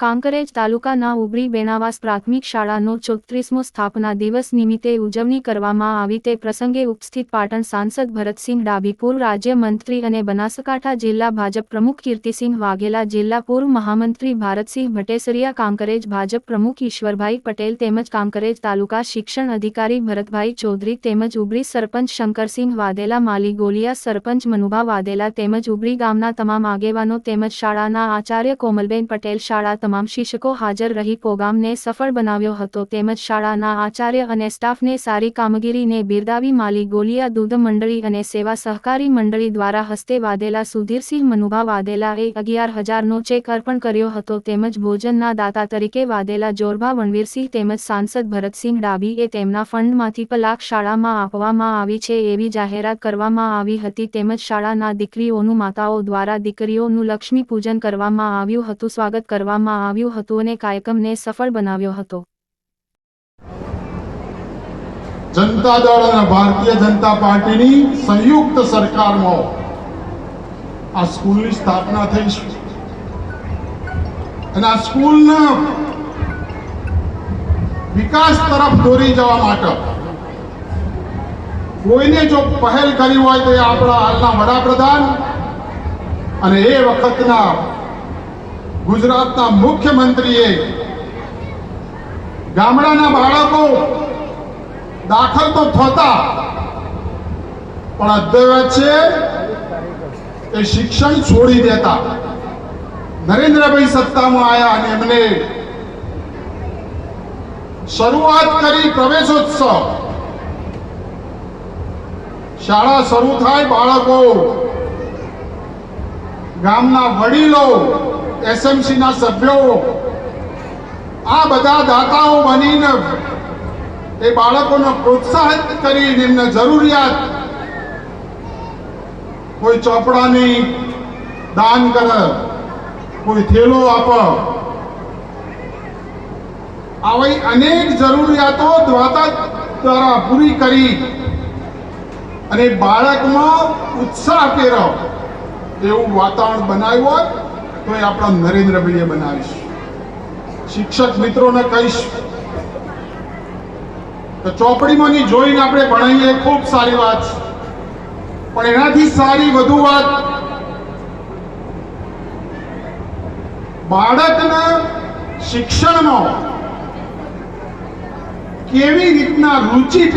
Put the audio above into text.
કાંકરેજ તાલુકાના ઉબરી બેનાવાસ પ્રાથમિક શાળાનો ચોત્રીસમો સ્થાપના દિવસ નિમિત્તે ઉજવણી કરવામાં આવી તે પ્રસંગે ઉપસ્થિત પાટણ સાંસદ ભરતસિંહ ડાભી પૂર્વ રાજ્યમંત્રી અને બનાસકાંઠા જિલ્લા ભાજપ પ્રમુખ કીર્તિસિંહ વાઘેલા, જિલ્લા પૂર્વ મહામંત્રી ભારતસિંહ ભટેસરિયા, કાંકરેજ ભાજપ પ્રમુખ ઈશ્વરભાઈ પટેલ તેમજ કાંકરેજ તાલુકા શિક્ષણ અધિકારી ભરતભાઈ ચૌધરી તેમજ ઉબરી સરપંચ શંકરસિંહ વાદેલા માલી ગોલિયા સરપંચ મનુભા વાદેલા તેમજ ઉબરી ગામના તમામ આગેવાનો તેમજ શાળાના આચાર્ય કોમલબેન પટેલ, શાળા તમામ શિક્ષકો હાજર રહી પ્રોગ્રામને સફળ બનાવ્યો હતો. તેમજ શાળાના આચાર્ય અને સ્ટાફને સારી કામગીરીને બિરદાવી માલી ગોલિયા દૂધ મંડળી અને સેવા સહકારી મંડળી દ્વારા હસ્તે વાદેલા સુધીરસિંહ મનુભા વાદેલાએ અગિયાર હજારનો ચેક અર્પણ કર્યો હતો. તેમજ ભોજનના દાતા તરીકે વાદેલા જોરભા વણવીરસિંહ તેમજ સાંસદ ભરતસિંહ ડાભીએ તેમના ફંડમાંથી પલાક શાળામાં આપવામાં આવી છે એવી જાહેરાત કરવામાં આવી હતી. તેમજ શાળાના દીકરીઓનું માતાઓ દ્વારા દીકરીઓનું લક્ષ્મી પૂજન કરવામાં આવ્યું હતું. સ્વાગત કરવામાં આવ્યું હતું અને કાર્યક્રમને સફળ બનાવ્યો હતો. જનતા દળ અને ભારતીય જનતા પાર્ટીની સંયુક્ત સરકારમાં આ સ્કૂલની સ્થાપના થઈ છે. અને આ સ્કૂલના વિકાસ તરફ દોરી જવા માટે કોઈને જો પહેલ કરી હોય તો એ આપણા હાલના વડાપ્રધાન અને એ વખતના ગુજરાતના મુખ્યમંત્રીએ ગામડાના બાળકો દાખલ તો થતા, પણ અધ્યવચ્ચે એ શિક્ષણ છોડી દેતા. નરેન્દ્રભાઈ સત્તામાં આવ્યા અને એમને શરૂઆત કરી પ્રવેશોત્સવ. શાળા શરૂ થાય બાળકો, ગામના વડીલો એસએમસી ના સભ્યો આ બધા દાતાઓ બનીને એ બાળકોને પ્રોત્સાહિત કરીને એમને જરૂરિયાત કોઈ ચોપડાની દાન કરે, કોઈ થેલો આપ. આવી અનેક જરૂરિયાતો દ્વારા દ્વારા પૂરી કરી અને બાળકમાં ઉત્સાહ કેળવ એવું વાતાવરણ બનાવ્યું હોત તો એ આપણા નરેન્દ્રભાઈએ બનાવીશ. શિક્ષક મિત્રોને કહીશ. તો ચોપડીમાંની જોઈને આપણે ભણાવીએ ખૂબ સારી વાત પણ એનાથી સારી વધુ વાત, બાળકના શિક્ષણમાં કેવી રીતના રુચિ